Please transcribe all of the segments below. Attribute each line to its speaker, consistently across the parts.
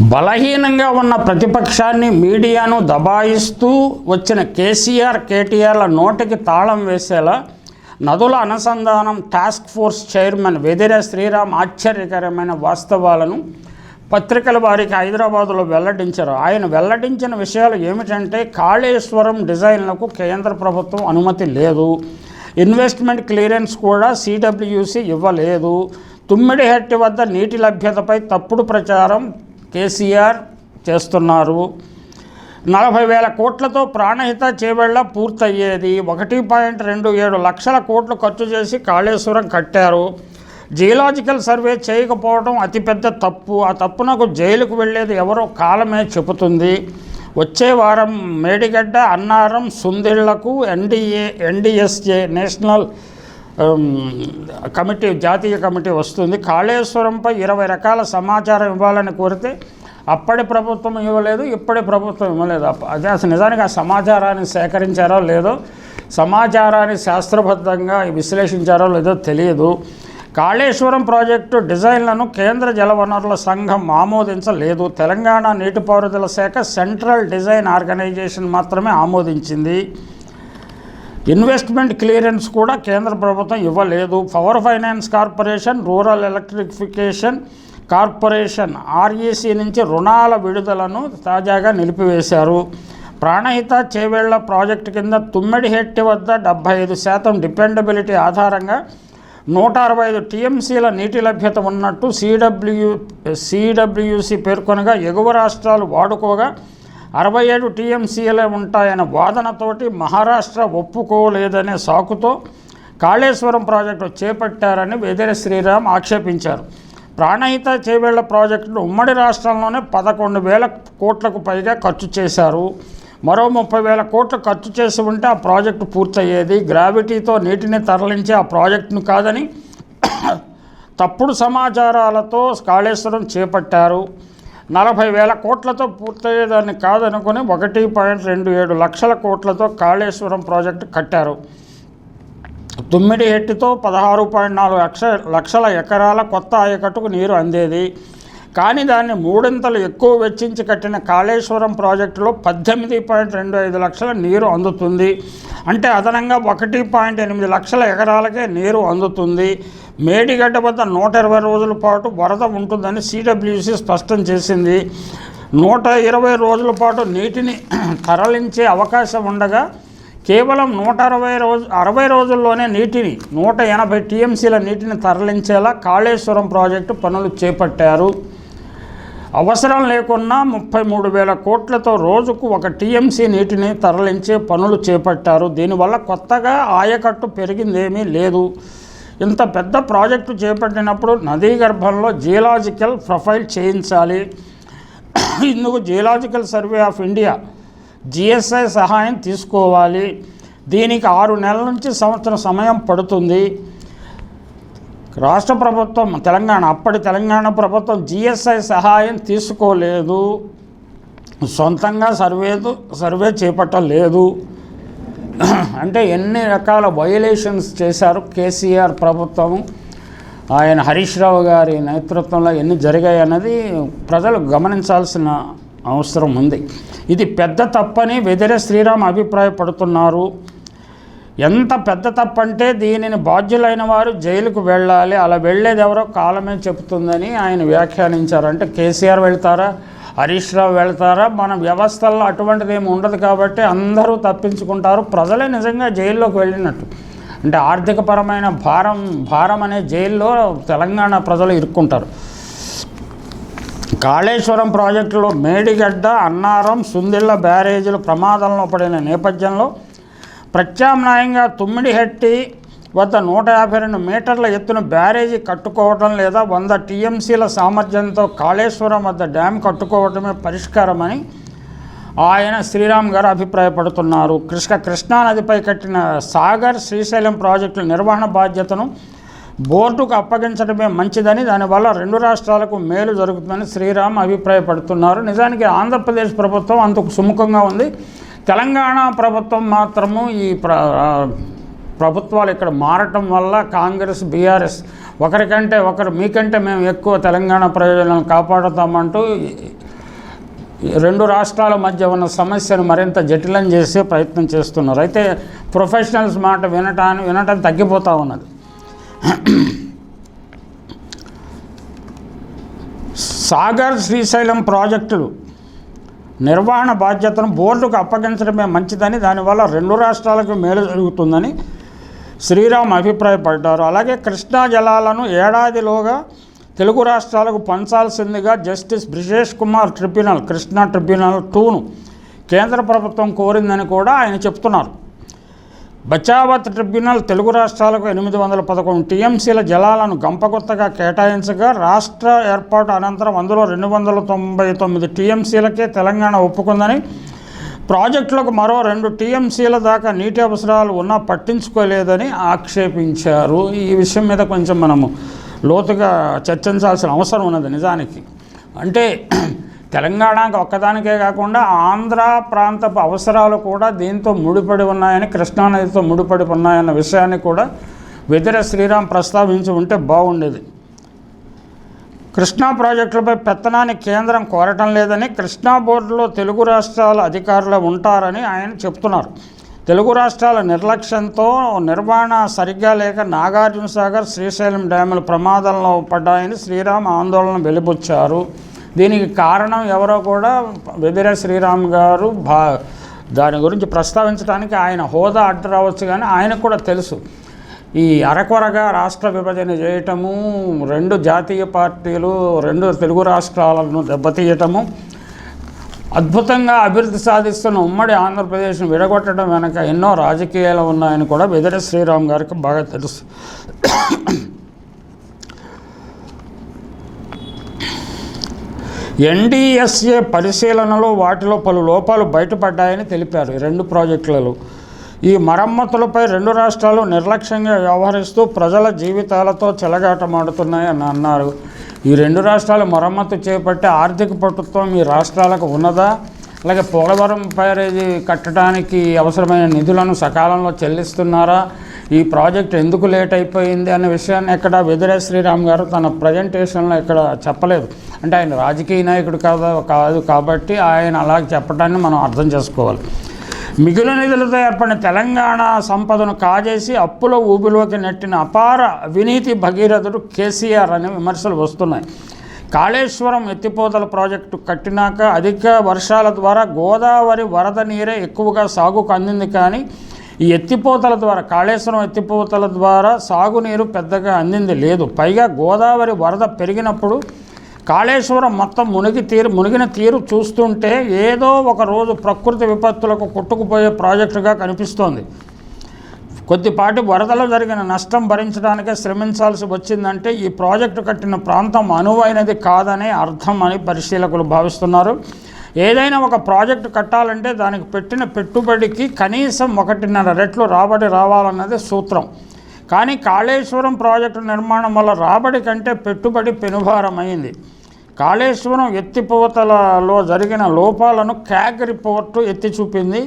Speaker 1: బలహీనంగా ఉన్న ప్రతిపక్షాన్ని మీడియాను దబాయిస్తూ వచ్చిన కేసీఆర్ కేటీఆర్ల నోటికి తాళం వేసేలా నదుల అనుసంధానం task force chairman Vedira Sriram ఆశ్చర్యకరమైన వాస్తవాలను పత్రికల వారికి హైదరాబాదులో వెల్లడించారు. ఆయన వెల్లడించిన విషయాలు ఏమిటంటే కాళేశ్వరం డిజైన్లకు కేంద్ర ప్రభుత్వం అనుమతి లేదు. ఇన్వెస్ట్మెంట్ క్లియరెన్స్ కూడా సిడబ్ల్యూసి ఇవ్వలేదు. తుమ్మిడిహట్టి వద్ద నీటి లభ్యతపై తప్పుడు ప్రచారం కేసీఆర్ చేస్తున్నారు. నలభై వేల కోట్లతో ప్రాణహిత చేవెళ్ళ పూర్తయ్యేది. ఒకటి పాయింట్ రెండు ఏడు లక్షల కోట్లు ఖర్చు చేసి కాళేశ్వరం కట్టారు. జియలాజికల్ సర్వే చేయకపోవడం అతిపెద్ద తప్పు. ఆ తప్పునకు జైలుకు వెళ్ళేది ఎవరో కాలమే చెబుతుంది. వచ్చే వారం మేడిగడ్డ అన్నారం సుందిళ్ళకు ఎన్డీఏ ఎన్డీఎస్ఏ నేషనల్ కమిటీ జాతీయ కమిటీ వస్తుంది. కాళేశ్వరంపై ఇరవై రకాల సమాచారం ఇవ్వాలని కోరితే అప్పటి ప్రభుత్వం ఇవ్వలేదు ఇప్పటి ప్రభుత్వం ఇవ్వలేదు. అదే అసలు నిజానికి ఆ సమాచారాన్ని సేకరించారో లేదో సమాచారాన్ని శాస్త్రబద్ధంగా విశ్లేషించారో లేదో తెలియదు. కాళేశ్వరం ప్రాజెక్టు డిజైన్లను కేంద్ర జలవనరుల సంఘం ఆమోదించలేదు. తెలంగాణ నీటిపారుదల శాఖ సెంట్రల్ డిజైన్ ఆర్గనైజేషన్ మాత్రమే ఆమోదించింది. ఇన్వెస్ట్మెంట్ క్లియరెన్స్ కూడా కేంద్ర ప్రభుత్వం ఇవ్వలేదు. Power finance corporation rural electrification corporation REC నుంచి రుణాల విడుదలను తాజాగా నిలిపివేశారు. ప్రాణహిత చేవేళ్ళ ప్రాజెక్టు కింద తుమ్మిడిహెట్టి వద్ద డెబ్బై ఐదు శాతం డిపెండబిలిటీ ఆధారంగా నూట అరవై ఐదు టీఎంసీల నీటి లభ్యత ఉన్నట్టు సిడబ్ల్యూ సిడబ్ల్యూసి పేర్కొనగా ఎగువ రాష్ట్రాలు వాడుకోగా అరవై ఏడు టీఎంసీలే ఉంటాయన్న వాదనతోటి మహారాష్ట్ర ఒప్పుకోలేదనే సాకుతో కాళేశ్వరం ప్రాజెక్టు చేపట్టారని వెదిర శ్రీరామ్ ఆక్షేపించారు. ప్రాణహిత చేవేళ్ళ ప్రాజెక్టును ఉమ్మడి రాష్ట్రంలోనే పదకొండు వేల కోట్లకు పైగా ఖర్చు చేశారు. మరో ముప్పై వేల కోట్లు ఖర్చు చేసి ఉంటే ఆ ప్రాజెక్టు పూర్తయ్యేది. గ్రావిటీతో నీటిని తరలించే ఆ ప్రాజెక్టును కాదని తప్పుడు సమాచారాలతో కాళేశ్వరం చేపట్టారు. నలభై వేల కోట్లతో పూర్తయ్యేదాన్ని కాదనుకుని ఒకటి పాయింట్ రెండు ఏడు లక్షల కోట్లతో కాళేశ్వరం ప్రాజెక్టు కట్టారు. తుమ్మిడి ఎట్టితో పదహారు పాయింట్ నాలుగు లక్ష లక్షల ఎకరాల కొత్త ఆయకట్టుకు నీరు అందేది. కానీ దాన్ని మూడింతలు ఎక్కువ వెచ్చించి కట్టిన కాళేశ్వరం ప్రాజెక్టులో పద్దెనిమిది పాయింట్ రెండు ఐదు లక్షల నీరు అందుతుంది. అంటే అదనంగా ఒకటి పాయింట్ ఎనిమిది లక్షల ఎకరాలకే నీరు అందుతుంది. మేడిగడ్డ వద్ద నూట ఇరవై రోజుల పాటు వరద ఉంటుందని సిడబ్ల్యూసి స్పష్టం చేసింది. నూట ఇరవై రోజుల పాటు నీటిని తరలించే అవకాశం ఉండగా కేవలం నూట అరవై రోజు అరవై రోజుల్లోనే నీటిని నూట ఎనభై టీఎంసీల నీటిని తరలించేలా కాళేశ్వరం ప్రాజెక్టు పనులు చేపట్టారు. అవసరం లేకున్నా ముప్పై మూడు వేల కోట్లతో రోజుకు ఒక టీఎంసీ నీటిని తరలించే పనులు చేపట్టారు. దీనివల్ల కొత్తగా ఆయకట్టు పెరిగిందేమీ లేదు. ఇంత పెద్ద ప్రాజెక్టు చేపట్టినప్పుడు నదీ గర్భంలో జియలాజికల్ ప్రొఫైల్ చేయించాలి. ఇందుకు geological survey of India GSI సహాయం తీసుకోవాలి. దీనికి ఆరు నెలల నుంచి సంవత్సరం సమయం పడుతుంది. రాష్ట్ర ప్రభుత్వం తెలంగాణ అప్పటి తెలంగాణ ప్రభుత్వం జిఎస్ఐ సహాయం తీసుకోలేదు. సొంతంగా సర్వే సర్వే చేపట్టలేదు. అంటే ఎన్ని రకాల వయలేషన్స్ చేశారు కేసీఆర్ ప్రభుత్వం? ఆయన హరీష్ రావు గారి నేతృత్వంలో ఎన్ని జరిగాయి అన్నది ప్రజలు గమనించాల్సిన అవసరం ఉంది. ఇది పెద్ద తప్పని వెదిరే శ్రీరామ్ అభిప్రాయపడుతున్నారు. ఎంత పెద్ద తప్పంటే దీనిని బాధ్యులైన వారు జైలుకు వెళ్ళాలి. అలా వెళ్ళేది ఎవరో కాలమే చెబుతుందని ఆయన వ్యాఖ్యానించారు. అంటే కేసీఆర్ వెళ్తారా? హరీష్ రావు వెళ్తారా? మన వ్యవస్థల్లో అటువంటిది ఏమి ఉండదు కాబట్టి అందరూ తప్పించుకుంటారు. ప్రజలే నిజంగా జైల్లోకి వెళ్ళినట్టు. అంటే ఆర్థికపరమైన భారం భారం అనే జైల్లో తెలంగాణ ప్రజలు ఇరుక్కుంటారు. కాళేశ్వరం ప్రాజెక్టులో మేడిగడ్డ అన్నారం సుందిళ్ళ బ్యారేజీలు ప్రమాదంలో పడిన నేపథ్యంలో ప్రత్యామ్నాయంగా తుమ్మిడిహెట్టి వద్ద నూట యాభై రెండు మీటర్ల ఎత్తున బ్యారేజీ కట్టుకోవటం లేదా వంద టీఎంసీల సామర్థ్యంతో కాళేశ్వరం వద్ద డ్యామ్ కట్టుకోవటమే పరిష్కారమని ఆయన శ్రీరామ్ గారు అభిప్రాయపడుతున్నారు. కృష్ణ కృష్ణానదిపై కట్టిన సాగర్ శ్రీశైలం ప్రాజెక్టుల నిర్వహణ బాధ్యతను బోర్డుకు అప్పగించడమే మంచిదని దానివల్ల రెండు రాష్ట్రాలకు మేలు జరుగుతుందని శ్రీరామ్ అభిప్రాయపడుతున్నారు. నిజానికి ఆంధ్రప్రదేశ్ ప్రభుత్వం అంతకు సుముఖంగా ఉంది. తెలంగాణ ప్రభుత్వం మాత్రము ఈ ప్ర ప్రభుత్వాలు ఇక్కడ మారటం వల్ల కాంగ్రెస్ బీఆర్ఎస్ ఒకరికంటే ఒకరు మీకంటే మేము ఎక్కువ తెలంగాణ ప్రయోజనాలను కాపాడుతామంటూ రెండు రాష్ట్రాల మధ్య ఉన్న సమస్యను మరింత జటిలం చేసే ప్రయత్నం చేస్తున్నారు. అయితే ప్రొఫెషనల్స్ మాట వినటాన్ని వినటం తగ్గిపోతూ ఉన్నది. సాగర్ శ్రీశైలం ప్రాజెక్టులు నిర్వహణ బాధ్యతను బోర్డుకు అప్పగించడమే మంచిదని దానివల్ల రెండు రాష్ట్రాలకు మేలు జరుగుతుందని శ్రీరామ్ అభిప్రాయపడ్డారు. అలాగే కృష్ణా జలాలను ఏడాదిలోగా తెలుగు రాష్ట్రాలకు పంచాల్సిందిగా justice Brijesh Kumar tribunal Krishna tribunal టూను కేంద్ర ప్రభుత్వం కోరిందని కూడా ఆయన చెప్తున్నారు. బచావత్ ట్రిబ్యునల్ తెలుగు రాష్ట్రాలకు ఎనిమిది వందల పదకొండు టీఎంసీల జలాలను గంపకొత్తగా కేటాయించగా రాష్ట్ర ఏర్పాటు అనంతరం అందులో రెండు వందల తొంభై తొమ్మిది టీఎంసీలకే తెలంగాణ ఒప్పుకుందని ప్రాజెక్టులకు మరో రెండు టీఎంసీల దాకా నీటి అవసరాలు ఉన్నా పట్టించుకోలేదని ఆక్షేపించారు. ఈ విషయం మీద కొంచెం మనము లోతుగా చర్చించాల్సిన అవసరం ఉన్నది నిజానికి. అంటే తెలంగాణకు ఒక్కదానికే కాకుండా ఆంధ్ర ప్రాంతపు అవసరాలు కూడా దీంతో ముడిపడి ఉన్నాయని కృష్ణానదితో ముడిపడి ఉన్నాయన్న విషయాన్ని కూడా వెదిర శ్రీరామ్ ప్రస్తావించి ఉంటే బాగుండేది. కృష్ణా ప్రాజెక్టులపై పెత్తనాన్ని కేంద్రం కోరటం లేదని కృష్ణా బోర్డులో తెలుగు రాష్ట్రాల అధికారులు ఉంటారని ఆయన చెప్తున్నారు. తెలుగు రాష్ట్రాల నిర్లక్ష్యంతో నిర్వహణ సరిగ్గా లేక నాగార్జున సాగర్ శ్రీశైలం డ్యాములు ప్రమాదంలో పడ్డాయని శ్రీరామ్ ఆందోళన వెలిబుచ్చారు. దీనికి కారణం ఎవరో కూడా వెదిర శ్రీరామ్ గారు భా దాని గురించి ప్రస్తావించడానికి ఆయన హోదా అడ్డు రావచ్చు కానీ ఆయనకు కూడా తెలుసు. ఈ అరకొరగా రాష్ట్ర విభజన చేయటము రెండు జాతీయ పార్టీలు రెండు తెలుగు రాష్ట్రాలను దెబ్బతీయటము అద్భుతంగా అభివృద్ధి సాధిస్తున్న ఉమ్మడి ఆంధ్రప్రదేశ్ను విడగొట్టడం వెనక ఎన్నో రాజకీయాలు ఉన్నాయని కూడా వెదిర శ్రీరామ్ గారికి బాగా తెలుసు. ఎన్డీఎస్ఏ పరిశీలనలో వాటిలో పలు లోపాలు బయటపడ్డాయని తెలిపారు రెండు ప్రాజెక్టులలో. ఈ మరమ్మతులపై రెండు రాష్ట్రాలు నిర్లక్ష్యంగా వ్యవహరిస్తూ ప్రజల జీవితాలతో చెలగాటమాడుతున్నాయని అన్నారు. ఈ రెండు రాష్ట్రాలు మరమ్మతు చేపట్టే ఆర్థిక ప్రభుత్వం ఈ రాష్ట్రాలకు ఉన్నదా? అలాగే పోలవరం బ్యారేజీ కట్టడానికి అవసరమైన నిధులను సకాలంలో చెల్లిస్తున్నారా? ఈ ప్రాజెక్ట్ ఎందుకు లేట్ అయిపోయింది అనే విషయాన్ని ఎక్కడ వెదిరే శ్రీరామ్ గారు తన ప్రజెంటేషన్లో ఇక్కడ చెప్పలేదు. అంటే ఆయన రాజకీయ నాయకుడు కాదు కాదు కాబట్టి ఆయన అలాగే చెప్పడాన్ని మనం అర్థం చేసుకోవాలి. మిగులు నిధులతో ఏర్పడిన తెలంగాణ సంపదను కాజేసి అప్పుల ఊబిలోకి నెట్టిన అపార అవినీతి భగీరథుడు కేసీఆర్ అనే విమర్శలు వస్తున్నాయి. కాళేశ్వరం ఎత్తిపోతల ప్రాజెక్టు కట్టినాక అధిక వర్షాల ద్వారా గోదావరి వరద నీరే ఎక్కువగా సాగుకు అందింది కానీ ఈ ఎత్తిపోతల ద్వారా కాళేశ్వరం ఎత్తిపోతల ద్వారా సాగునీరు పెద్దగా అందింది లేదు. పైగా గోదావరి వరద పెరిగినప్పుడు కాళేశ్వరం మొత్తం మునిగి తీరు మునిగిన తీరు చూస్తుంటే ఏదో ఒక రోజు ప్రకృతి విపత్తులకు కొట్టుకుపోయే ప్రాజెక్టుగా కనిపిస్తోంది. కొద్దిపాటి వరదలో జరిగిన నష్టం భరించడానికే శ్రమించాల్సి వచ్చిందంటే ఈ ప్రాజెక్టు కట్టిన ప్రాంతం అనువైనది కాదనే అర్థం అని పరిశీలకులు భావిస్తున్నారు. ఏదైనా ఒక ప్రాజెక్టు కట్టాలంటే దానికి పెట్టిన పెట్టుబడికి కనీసం ఒకటిన్నర రెట్లు రాబడి రావాలన్నది సూత్రం. కానీ కాళేశ్వరం ప్రాజెక్టు నిర్మాణం వల్ల రాబడి కంటే పెట్టుబడి పెనుభారమైంది. కాళేశ్వరం ఎత్తిపోతలలో జరిగిన లోపాలను క్యాగ్ రిపోర్టు ఎత్తి చూపింది.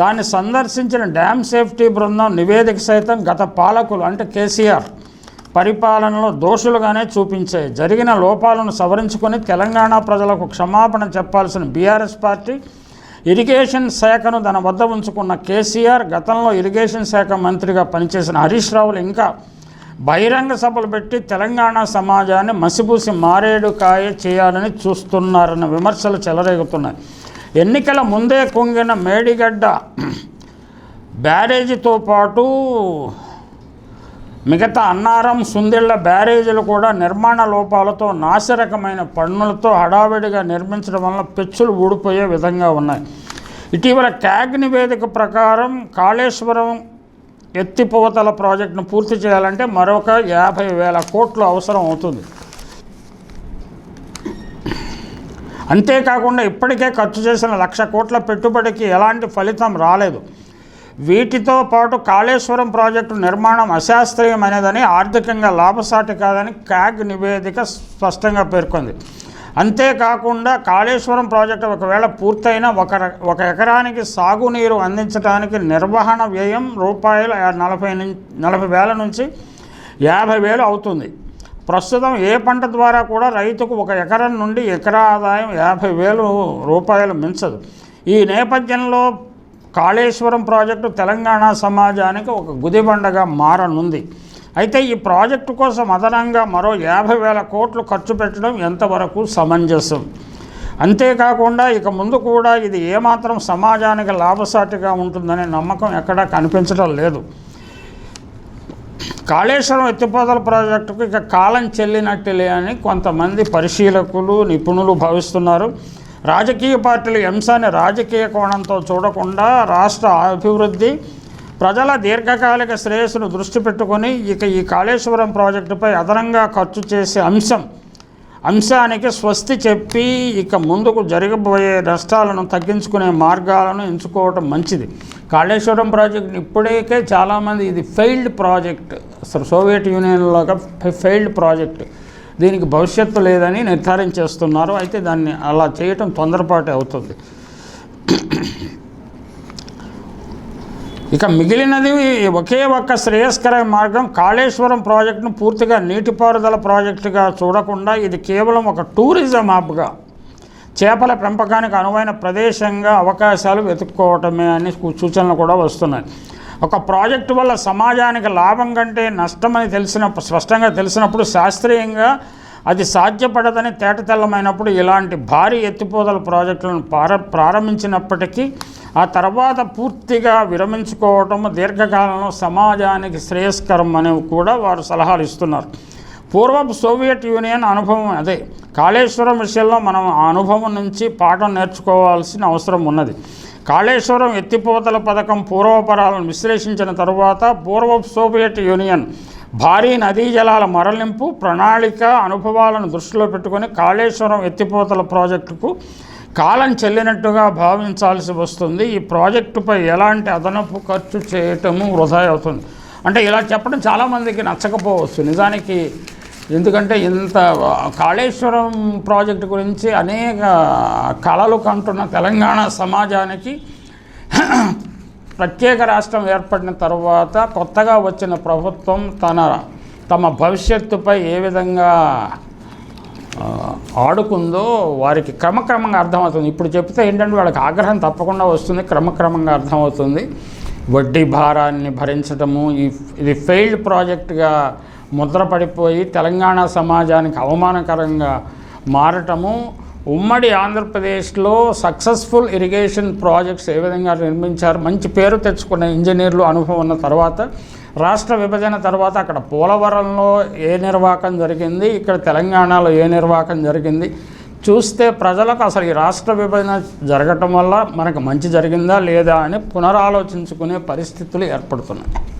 Speaker 1: దాన్ని సందర్శించిన డ్యామ్ సేఫ్టీ బృందం నివేదిక సైతం గత పాలకులు అంటే కేసీఆర్ పరిపాలనలో దోషులుగానే చూపించాయి. జరిగిన లోపాలను సవరించుకొని తెలంగాణ ప్రజలకు క్షమాపణ చెప్పాల్సిన బీఆర్ఎస్ పార్టీ ఇరిగేషన్ శాఖను తన వద్ద ఉంచుకున్న కేసీఆర్ గతంలో ఇరిగేషన్ శాఖ మంత్రిగా పనిచేసిన హరీష్ రావులు ఇంకా బహిరంగ సభలు పెట్టి తెలంగాణ సమాజాన్ని మసిపూసి మారేడుకాయ చేయాలని చూస్తున్నారన్న విమర్శలు చెలరేగుతున్నాయి. ఎన్నికల ముందే కుంగిన మేడిగడ్డ బ్యారేజీతో పాటు మిగతా అన్నారం సుందిళ్ళ బ్యారేజీలు కూడా నిర్మాణ లోపాలతో నాసిరకమైన పన్నులతో హడావిడిగా నిర్మించడం వల్ల పెచ్చులు ఊడిపోయే విధంగా ఉన్నాయి. ఇటీవల క్యాగ్ నివేదిక ప్రకారం కాళేశ్వరం ఎత్తిపోతల ప్రాజెక్టును పూర్తి చేయాలంటే మరొక యాభై వేల కోట్లు అవసరం అవుతుంది. అంతేకాకుండా ఇప్పటికే ఖర్చు చేసిన లక్ష కోట్ల పెట్టుబడికి ఎలాంటి ఫలితం రాలేదు. వీటితో పాటు కాళేశ్వరం ప్రాజెక్టు నిర్మాణం అశాస్త్రీయమైనదని ఆర్థికంగా లాభసాటి కాదని క్యాగ్ నివేదిక స్పష్టంగా పేర్కొంది. అంతేకాకుండా కాళేశ్వరం ప్రాజెక్టు ఒకవేళ పూర్తయిన ఒక ఒక ఎకరానికి సాగునీరు అందించడానికి నిర్వహణ వ్యయం రూపాయలు నలభై నుంచి నలభై వేల నుంచి యాభై వేలు అవుతుంది. ప్రస్తుతం ఏ పంట ద్వారా కూడా రైతుకు ఒక ఎకరం నుండి ఎకరా ఆదాయం యాభై వేలు రూపాయలు మించదు. ఈ నేపథ్యంలో కాళేశ్వరం ప్రాజెక్టు తెలంగాణ సమాజానికి ఒక గుదిబండగా మారనుంది. అయితే ఈ ప్రాజెక్టు కోసం అదనంగా మరో యాభై వేల కోట్లు ఖర్చు పెట్టడం ఎంతవరకు సమంజసం? అంతేకాకుండా ఇక ముందు కూడా ఇది ఏమాత్రం సమాజానికి లాభసాటిగా ఉంటుందనే నమ్మకం ఎక్కడా కనిపించడం లేదు. కాళేశ్వరం ఎత్తిపోతల ప్రాజెక్టుకు ఇక కాలం చెల్లినట్టులే అని కొంతమంది పరిశీలకులు నిపుణులు భావిస్తున్నారు. రాజకీయ పార్టీలు ఈ అంశాన్ని రాజకీయ కోణంతో చూడకుండా రాష్ట్ర అభివృద్ధి ప్రజల దీర్ఘకాలిక శ్రేయస్సును దృష్టి పెట్టుకొని ఇక ఈ కాళేశ్వరం ప్రాజెక్టుపై అదనంగా ఖర్చు చేసే అంశం అంశానికి స్వస్తి చెప్పి ఇక ముందుకు జరగబోయే నష్టాలను తగ్గించుకునే మార్గాలను ఎంచుకోవటం మంచిది. కాళేశ్వరం ప్రాజెక్ట్ ఇప్పటికే చాలామంది ఇది ఫెయిల్డ్ ప్రాజెక్ట్ అసలు సోవియట్ యూనియన్లోగా ఫెయిల్డ్ ప్రాజెక్ట్. దీనికి భవిష్యత్తు లేదని నిర్ధారించేస్తున్నారు అయితే దాన్ని అలా చేయటం తొందరపాటు అవుతుంది. ఇక మిగిలినది ఒకే ఒక్క శ్రేయస్కర మార్గం కాళేశ్వరం ప్రాజెక్టును పూర్తిగా నీటిపారుదల ప్రాజెక్టుగా చూడకుండా ఇది కేవలం ఒక టూరిజం హబ్గా చేపల పెంపకానికి అనువైన ప్రదేశంగా అవకాశాలు వెతుక్కోవటమే అని సూచనలు కూడా వస్తున్నాయి. ఒక ప్రాజెక్టు వల్ల సమాజానికి లాభం కంటే నష్టమని తెలిసిన స్పష్టంగా తెలిసినప్పుడు శాస్త్రీయంగా అది సాధ్యపడదని తేటతెల్లమైనప్పుడు ఇలాంటి భారీ ఎత్తిపోతల ప్రాజెక్టులను ప్రారంభించినప్పటికీ ఆ తర్వాత పూర్తిగా విరమించుకోవటం దీర్ఘకాలంలో సమాజానికి శ్రేయస్కరం అనేవి కూడా వారు సలహాలు ఇస్తున్నారు. పూర్వపు సోవియట్ యూనియన్ అనుభవం అదే. కాళేశ్వరం విషయంలో మనం ఆ అనుభవం నుంచి పాఠం నేర్చుకోవాల్సిన అవసరం ఉన్నది. కాళేశ్వరం ఎత్తిపోతల పథకం పూర్వపరాలను విశ్లేషించిన తరువాత పూర్వపు సోవియట్ యూనియన్ భారీ నదీ జలాల మరలింపు ప్రణాళిక అనుభవాలను దృష్టిలో పెట్టుకొని కాళేశ్వరం ఎత్తిపోతల ప్రాజెక్టుకు కాలం చెల్లినట్టుగా భావించాల్సి వస్తుంది. ఈ ప్రాజెక్టుపై ఎలాంటి అదనపు ఖర్చు చేయటము వృధా అవుతుంది అంటే ఇలా చెప్పడం చాలామందికి నచ్చకపోవచ్చు. నిజానికి ఎందుకంటే ఇంత కాళేశ్వరం ప్రాజెక్టు గురించి అనేక కళలు కంటున్న తెలంగాణ సమాజానికి ప్రత్యేక రాష్ట్రం ఏర్పడిన తర్వాత కొత్తగా వచ్చిన ప్రభుత్వం తన తమ భవిష్యత్తుపై ఏ విధంగా ఆడుకుందో వారికి క్రమక్రమంగా అర్థమవుతుంది. ఇప్పుడు చెప్తే ఏంటంటే వాళ్ళకి ఆగ్రహం తప్పకుండా వస్తుంది క్రమక్రమంగా అర్థమవుతుంది. వడ్డీ భారాన్ని భరించటము ఈ ఇది ఫెయిల్డ్ ప్రాజెక్టుగా ముద్రపడిపోయి తెలంగాణ సమాజానికి అవమానకరంగా మారటము ఉమ్మడి ఆంధ్రప్రదేశ్లో సక్సెస్ఫుల్ ఇరిగేషన్ ప్రాజెక్ట్స్ ఏ విధంగా నిర్మించారు? మంచి పేరు తెచ్చుకున్న ఇంజనీర్లు అనుభవం ఉన్న తర్వాత రాష్ట్ర విభజన తర్వాత అక్కడ పోలవరంలో ఏ నిర్వాహకం జరిగింది? ఇక్కడ తెలంగాణలో ఏ నిర్వాహకం జరిగింది? చూస్తే ప్రజలకు అసలు ఈ రాష్ట్ర విభజన జరగటం వల్ల మనకు మంచి జరిగిందా లేదా అని పునరాలోచించుకునే పరిస్థితులు ఏర్పడుతున్నాయి.